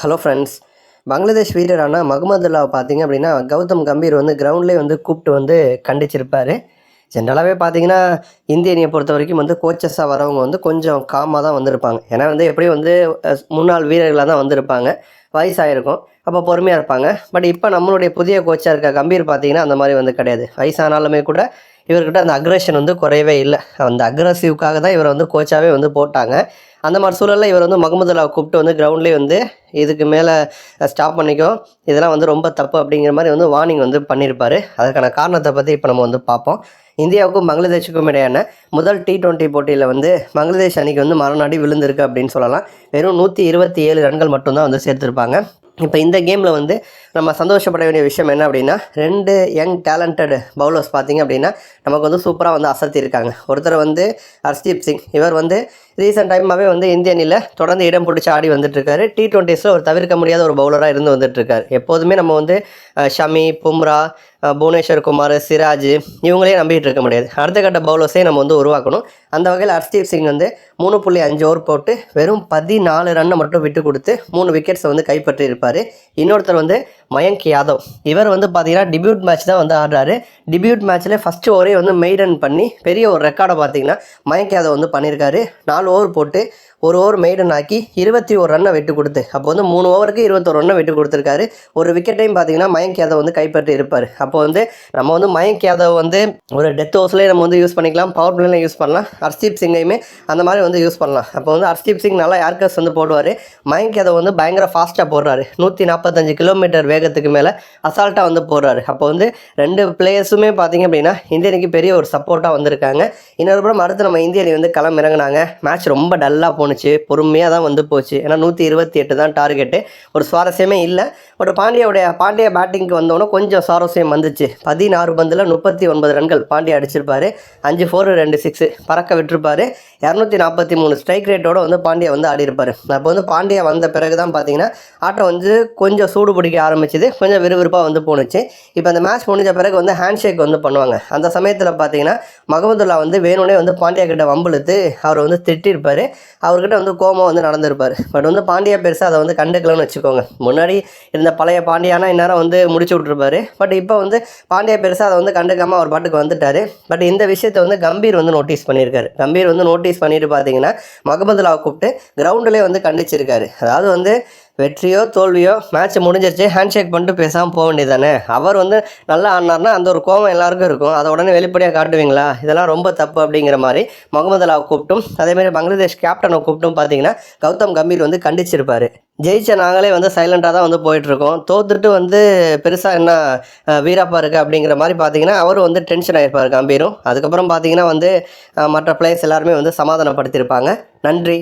Hello friends Bangladesh வீரரான மகமதுல்லாவை பார்த்தீங்க அப்படின்னா கௌதம் கம்பீர் வந்து கிரவுண்ட்லேயே வந்து கூப்பிட்டு வந்து கண்டிச்சிருப்பார். ஜென்ரலாகவே பார்த்தீங்கன்னா இந்திய அணியை பொறுத்த வரைக்கும் வந்து கோச்சஸாக வரவங்க வந்து கொஞ்சம் காமாக தான் வந்திருப்பாங்க. ஏன்னா வந்து எப்படியும் வந்து முன்னாள் வீரர்களாக தான் வந்திருப்பாங்க. வயசாயிருக்கும். அப்போ பொறுமையாக இருப்பாங்க. பட் இப்போ நம்மளுடைய புதிய கோச்சாக இருக்க கம்பீர் பார்த்தீங்கன்னா அந்த மாதிரி வந்து கிடையாது. வயசானாலுமே கூட இவர்கிட்ட அந்த அக்ரஷன் வந்து குறையவே இல்லை. அந்த அக்ரஸிவ்க்காக தான் இவரை வந்து கோச்சாகவே வந்து போட்டாங்க. அந்த மாதிரி சூழலில் இவர் வந்து முகமதுல்லாவை கூப்பிட்டு வந்து கிரவுண்ட்லேயே வந்து இதுக்கு மேலே ஸ்டாப் பண்ணிக்கோ. இதெல்லாம் வந்து ரொம்ப தப்பு அப்படிங்கிற மாதிரி வந்து வார்னிங் வந்து பண்ணியிருப்பார். அதுக்கான காரணத்தை பற்றி இப்போ நம்ம வந்து பார்ப்போம். இந்தியாவுக்கும் பங்களாதேஷுக்கும் இடையான முதல் டி டுவெண்ட்டி போட்டியில் வந்து பங்களாதேஷ் அணிக்கு வந்து மரநாடி விழுந்திருக்கு அப்படின்னு சொல்லலாம். வெறும் நூற்றி இருபத்தி ஏழு ரன்கள் மட்டும்தான் வந்து சேர்த்துருப்பாங்க. இப்போ இந்த கேமில் வந்து நம்ம சந்தோஷப்பட வேண்டிய விஷயம் என்ன அப்படின்னா ரெண்டு யங் டேலண்டட் பவுலர்ஸ் பார்த்தீங்க அப்படின்னா நமக்கு வந்து சூப்பராக வந்து அசத்தியிருக்காங்க ஒருத்தர் வந்து ஹர்ஷ்தீப் சிங் இவர் வந்து ரீசெண்ட் டைமாகவே வந்து இந்திய அணியில் தொடர்ந்து இடம் பிடிச்சி ஆடி வந்துட்டுருக்காரு. டி டுவெண்ட்டிஸில் ஒரு தவிர்க்க முடியாத ஒரு பவுலராக இருந்து வந்துட்டுருக்காரு. எப்போதுமே நம்ம வந்து ஷமி பும்ரா புவனேஸ்வர் குமார் சிராஜ் இவங்களே நம்பிக்கிட்டு இருக்க முடியாது. அடுத்த கட்ட பவுலர்ஸே நம்ம வந்து உருவாக்கணும். அந்த வகையில் ஹர்ஷ்தீப் சிங் வந்து மூணு புள்ளி அஞ்சு ஓவர் போட்டு வெறும் பதினாலு ரன்னை மட்டும் விட்டு கொடுத்து மூணு விக்கெட்ஸை வந்து கைப்பற்றி இருப்பார் இன்னொருத்தர் வந்து மயங்க் யாதவ். இவர் வந்து பார்த்தீங்கன்னா டிபியூட் மேட்ச் தான் வந்து ஆடுறாரு. டிபியூட் மேட்ச்சில் ஃபஸ்ட்டு ஓவரே வந்து மெய்டன் பண்ணி பெரிய ஒரு ரெக்கார்டை பார்த்தீங்கன்னா மயங்க் யாதவ் வந்து பண்ணியிருக்காரு நாலு ஓவர் போட்டு ஒரு ஓவர் மெய்டன் ஆக்கி இருபத்தி ஒரு ரன்னை விட்டு கொடுத்து. அப்போ வந்து மூணு ஓவருக்கு இருபத்தொரு ரன்னை விட்டு கொடுத்துருக்காரு. ஒரு விக்கெட்டையும் பார்த்தீங்கன்னா மயங்க் யாதவ் வந்து கைப்பற்றி இருப்பார். அப்போ வந்து நம்ம வந்து மயங்க் யாதவ் வந்து ஒரு டெத் ஓவர்ஸ்லேயே நம்ம வந்து யூஸ் பண்ணிக்கலாம். பவர் பிளேலாம் யூஸ் பண்ணலாம். ஹர்ஷ்தீப் சிங்கையுமே அந்த மாதிரி வந்து யூஸ் பண்ணலாம். அப்போ வந்து ஹர்ஷ்தீப் சிங் நல்லா ஏர்கஸ் வந்து போடுவார். மயங்க் யாதவ் வந்து பயங்கர ஃபாஸ்ட்டாக போடுறாரு. நூற்றி நாற்பத்தஞ்சு கிலோமீட்டர் வேகத்துக்கு மேலே அசால்ட்டாக வந்து போடுறாரு. அப்போ வந்து ரெண்டு பிளேயர்ஸுமே பார்த்தீங்க அப்படின்னா இந்திய அணிக்கு பெரிய ஒரு சப்போர்ட்டாக வந்திருக்காங்க. இன்னொரு புறம் அடுத்து நம்ம இந்திய அணி வந்து களம் இறங்கினாங்க. மேட்ச் ரொம்ப டல்லாக போணுச்சு பொறுமையாக தான் வந்து போச்சு. ஏன்னா நூற்றி இருபத்தி எட்டு தான் டார்கெட்டு ஒரு சுவாரஸ்யமே இல்லை. பட் பாண்டியாவுடைய பாண்டிய பேட்டிங்க்கு வந்தோன்னே கொஞ்சம் சுவாரஸ்யம் வந்துச்சு. பதினாறு பந்தில் முப்பத்தி ஒன்பது ரன்கள் பாண்டியா அடிச்சிருப்பாரு. அஞ்சு ஃபோர் ரெண்டு சிக்ஸு பறக்க விட்டுருப்பாரு. இரநூத்தி நாற்பத்தி மூணு ஸ்ட்ரைக் ரேட்டோட வந்து பாண்டியா வந்து ஆடிருப்பாரு அப்போ வந்து பாண்டியா வந்த பிறகு தான் பார்த்தீங்கன்னா ஆட்டம் வந்து கொஞ்சம் சூடு பிடிக்க ஆரம்பிச்சிது. கொஞ்சம் விறுவிறுப்பாக வந்து போணுச்சு. இப்போ அந்த மேட்ச் முடிஞ்ச பிறகு வந்து ஹேண்ட் ஷேக் வந்து பண்ணுவாங்க. அந்த சமயத்தில் பார்த்தீங்கன்னா மகமதுல்லா வந்து வேணும்னே வந்து பாண்டியா கிட்ட வம்பிழுத்து அவர் வந்து திட்டிருப்பார். அவர்கிட்ட வந்து கோமம் வந்து நடந்திருப்பார். பட் வந்து பாண்டியா பெருசாக அதை வந்து கண்டுக்கலன்னு வச்சுக்கோங்க. முன்னாடி இருந்த பழைய பாண்டியானா இந்நேரம் வந்து முடிச்சு விட்ருப்பாரு பட் இப்போ வந்து பாண்டியா பெருசாக அதை வந்து கண்டுக்காமல் அவர் பாட்டுக்கு வந்துட்டார். பட் இந்த விஷயத்தை வந்து கம்பீர் வந்து நோட்டீஸ் பண்ணியிருக்காரு. கம்பீர் வந்து நோட்டீஸ் பண்ணிட்டு பார்த்தீங்கன்னா மகமதுல்லாவை கூப்பிட்டு கிரவுண்டிலே வந்து கண்டிச்சிருக்காரு. அதாவது வந்து வெற்றியோ தோல்வியோ மேட்ச் முடிஞ்சிருச்சு ஹேண்ட் ஷேக் பண்ணிட்டு பேசாமல் போக வேண்டியது தானே அவர் வந்து நல்லா ஆடினார்னா அந்த ஒரு கோவம் எல்லாருக்கும் இருக்கும். அதை உடனே வெளிப்படையாக காட்டுவீங்களா? இதெல்லாம் ரொம்ப தப்பு அப்படிங்கிற மாதிரி முகமதுல்லாவை கூப்பிட்டும் அதேமாதிரி பங்களாதேஷ் கேப்டனை கூப்பிட்டும் பார்த்தீங்கன்னா கௌதம் கம்பீர் வந்து கண்டிச்சிருப்பார். ஜெயிச்ச நாங்களே வந்து சைலண்டாக தான் வந்து போயிட்டுருக்கோம். தோத்துட்டு வந்து பெருசாக என்ன வீராப்பா இருக்குது அப்படிங்கிற மாதிரி பார்த்தீங்கன்னா அவரும் வந்து டென்ஷன் ஆகிருப்பார் கம்பீரும். அதுக்கப்புறம் பார்த்தீங்கன்னா வந்து மற்ற பிளேயர்ஸ் எல்லாருமே வந்து சமாதானப்படுத்தியிருப்பாங்க. நன்றி.